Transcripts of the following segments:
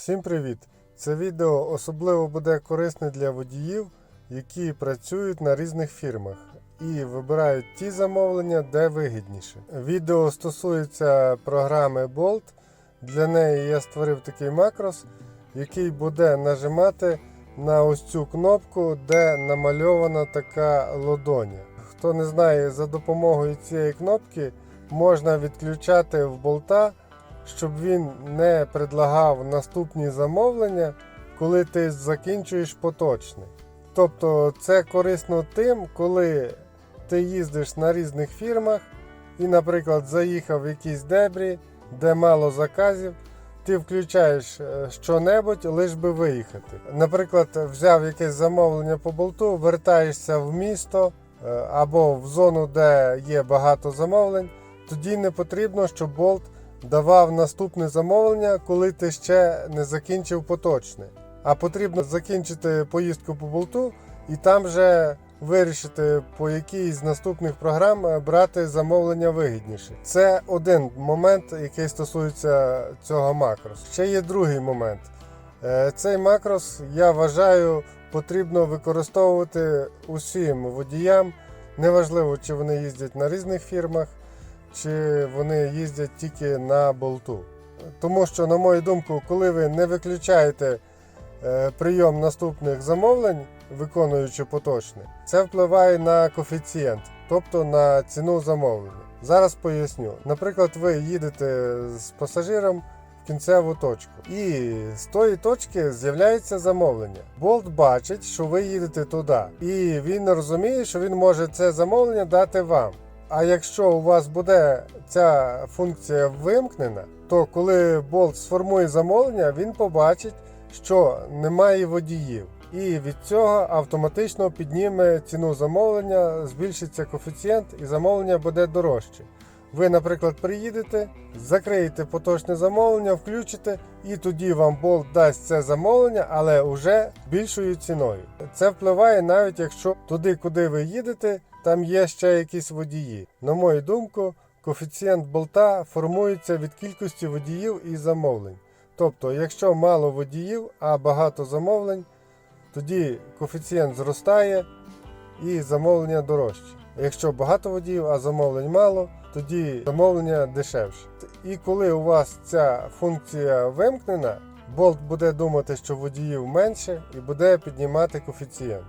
Всім привіт! Це відео особливо буде корисне для водіїв, які працюють на різних фірмах і вибирають ті замовлення, де вигідніше. Відео стосується програми Bolt. Для неї я створив такий макрос, який буде нажимати на ось цю кнопку, де намальована така лодоня. Хто не знає, за допомогою цієї кнопки можна відключати в болта щоб він не предлагав наступні замовлення, коли ти закінчуєш поточний. Тобто це корисно тим, коли ти їздиш на різних фірмах і, наприклад, заїхав в якісь дебрі, де мало заказів, ти включаєш е, що-небудь, лиш би виїхати. Наприклад, взяв якесь замовлення по болту, вертаєшся в місто е, або в зону, де є багато замовлень, тоді не потрібно, щоб болт давав наступне замовлення, коли ти ще не закінчив поточне. А потрібно закінчити поїздку по болту і там же вирішити, по якій з наступних програм е, брати замовлення вигідніше. Це один момент, який стосується цього макросу. Ще є другий момент. Е, Цей макрос, я вважаю, потрібно використовувати усім водіям. Неважливо, чи вони їздять на різних фірмах, чи вони їздять тільки на болту. Тому що, на мою думку, коли ви не виключаєте е, прийом наступних замовлень, виконуючи поточне, це впливає на коефіцієнт, тобто на ціну замовлення. Зараз поясню. Наприклад, ви їдете з пасажиром в кінцеву точку, і з тої точки з'являється замовлення. Болт бачить, що ви їдете туди, і він розуміє, що він може це замовлення дати вам. А якщо у вас буде ця функція вимкнена, то коли болт сформує замовлення, він побачить, що немає водіїв. І від цього автоматично підніме ціну замовлення, збільшиться коефіцієнт і замовлення буде дорожче. Ви, наприклад, приїдете, закриєте поточне замовлення, включите, і тоді вам болт дасть це замовлення, але вже більшою ціною. Це впливає навіть якщо туди, куди ви їдете, там є ще якісь водії. На мою думку, коефіцієнт болта формується від кількості водіїв і замовлень. Тобто, якщо мало водіїв, а багато замовлень, тоді коефіцієнт зростає і замовлення дорожче. Якщо багато водіїв, а замовлень мало, тоді замовлення дешевше. І коли у вас ця функція вимкнена, болт буде думати, що водіїв менше і буде піднімати коефіцієнт.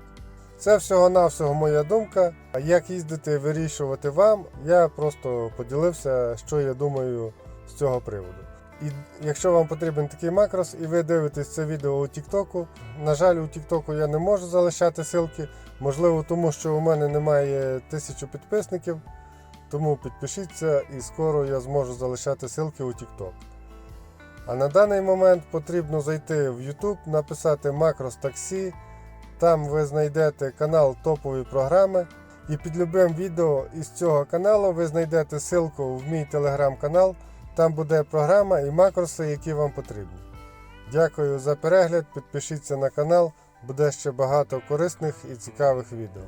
Це всього-навсього моя думка. А як їздити вирішувати вам, я просто поділився, що я думаю з цього приводу. І якщо вам потрібен такий макрос і ви дивитесь це відео у Тіктоку, на жаль, у Тіктоку я не можу залишати ссылки, можливо, тому що у мене немає тисячу підписників. Тому підпишіться і скоро я зможу залишати ссылки у TikTok. А на даний момент потрібно зайти в YouTube, написати Макрос Таксі. Там ви знайдете канал топові програми. І під любим відео із цього каналу ви знайдете ссылку в мій телеграм-канал. там буде програма і макроси, які вам потрібні. Дякую за перегляд, підпишіться на канал, буде ще багато корисних і цікавих відео.